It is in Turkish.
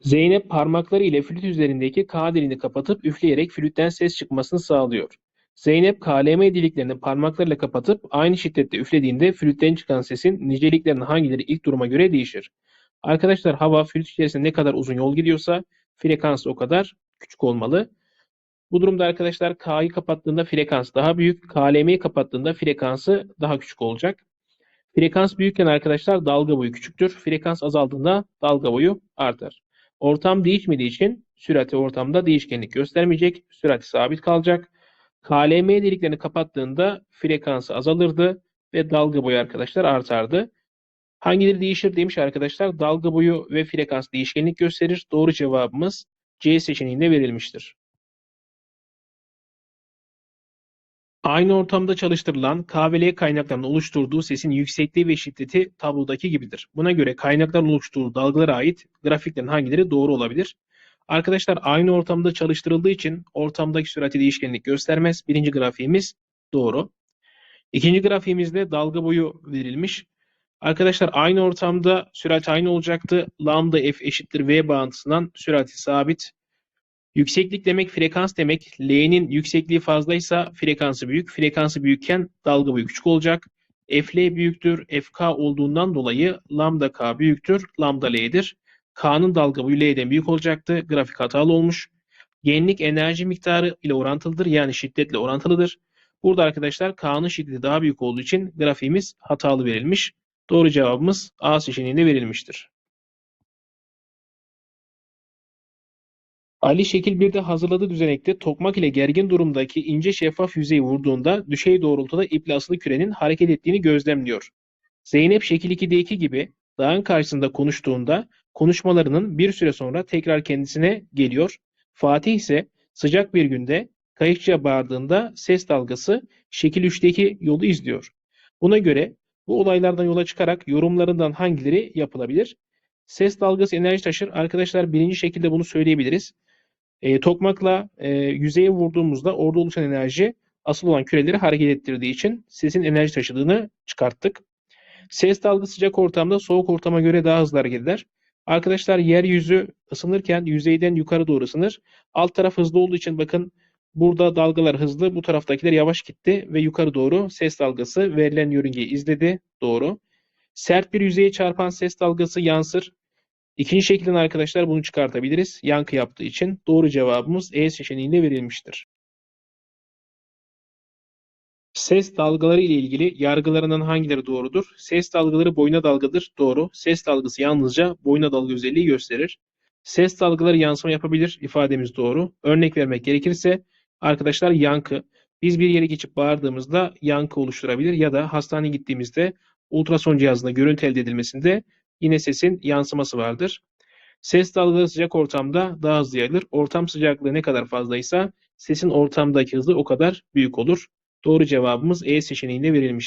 Zeynep parmakları ile flüt üzerindeki K deliğini kapatıp üfleyerek flütten ses çıkmasını sağlıyor. Zeynep KLM deliklerini parmaklarıyla kapatıp aynı şiddette üflediğinde flütten çıkan sesin niceliklerinin hangileri ilk duruma göre değişir? Arkadaşlar hava flüt içerisinde ne kadar uzun yol gidiyorsa frekans o kadar küçük olmalı. Bu durumda arkadaşlar K'yı kapattığında frekans daha büyük, KLM'yi kapattığında frekansı daha küçük olacak. Frekans büyükken arkadaşlar dalga boyu küçüktür. Frekans azaldığında dalga boyu artar. Ortam değişmediği için sürati ortamda değişkenlik göstermeyecek. Sürati sabit kalacak. KLM deliklerini kapattığında frekansı azalırdı ve dalga boyu arkadaşlar artardı. Hangileri değişir demiş arkadaşlar. Dalga boyu ve frekans değişkenlik gösterir. Doğru cevabımız C seçeneğinde verilmiştir. Aynı ortamda çalıştırılan K ve L kaynaklarının oluşturduğu sesin yüksekliği ve şiddeti tablodaki gibidir. Buna göre kaynakların oluşturduğu dalgalara ait grafiklerin hangileri doğru olabilir? Arkadaşlar aynı ortamda çalıştırıldığı için ortamdaki sürati değişkenlik göstermez. Birinci grafiğimiz doğru. İkinci grafiğimizde dalga boyu verilmiş. Arkadaşlar aynı ortamda sürat aynı olacaktı. Lambda f eşittir v bağıntısından sürati sabit. Yükseklik demek frekans demek. L'nin yüksekliği fazlaysa frekansı büyük. Frekansı büyükken dalga boyu küçük olacak. Fl büyüktür. Fk olduğundan dolayı lambda k büyüktür. Lambda L'dir. K'nın dalga boyu L'den büyük olacaktı. Grafik hatalı olmuş. Genlik enerji miktarı ile orantılıdır. Yani şiddetle orantılıdır. Burada arkadaşlar K'nın şiddeti daha büyük olduğu için grafiğimiz hatalı verilmiş. Doğru cevabımız A seçeneğinde verilmiştir. Ali şekil 1'de hazırladığı düzenekte tokmak ile gergin durumdaki ince şeffaf yüzeyi vurduğunda düşey doğrultuda iple asılı kürenin hareket ettiğini gözlemliyor. Zeynep şekil 2'deki gibi dağın karşısında konuştuğunda konuşmalarının bir süre sonra tekrar kendisine geliyor. Fatih ise sıcak bir günde kayıkçıya bağırdığında ses dalgası şekil 3'teki yolu izliyor. Buna göre bu olaylardan yola çıkarak yorumlarından hangileri yapılabilir? Ses dalgası enerji taşır. Arkadaşlar birinci şekilde bunu söyleyebiliriz. E, tokmakla e, yüzeye vurduğumuzda orada oluşan enerji asıl olan küreleri hareket ettirdiği için sesin enerji taşıdığını çıkarttık. Ses dalgası sıcak ortamda soğuk ortama göre daha hızlı hareket eder. Arkadaşlar yeryüzü ısınırken yüzeyden yukarı doğru ısınır. Alt taraf hızlı olduğu için bakın burada dalgalar hızlı, bu taraftakiler yavaş gitti ve yukarı doğru ses dalgası verilen yörüngeyi izledi. Doğru. Sert bir yüzeye çarpan ses dalgası yansır. İkinci şekilden arkadaşlar bunu çıkartabiliriz. Yankı yaptığı için doğru cevabımız E seçeneğinde verilmiştir. Ses dalgaları ile ilgili yargılarından hangileri doğrudur? Ses dalgaları boyuna dalgadır. Doğru. Ses dalgası yalnızca boyuna dalga özelliği gösterir. Ses dalgaları yansıma yapabilir. ifademiz doğru. Örnek vermek gerekirse arkadaşlar yankı. Biz bir yere geçip bağırdığımızda yankı oluşturabilir ya da hastaneye gittiğimizde ultrason cihazında görüntü elde edilmesinde yine sesin yansıması vardır. Ses dalgaları sıcak ortamda daha hızlı yayılır. Ortam sıcaklığı ne kadar fazlaysa sesin ortamdaki hızı o kadar büyük olur. Doğru cevabımız E seçeneğinde verilmiştir.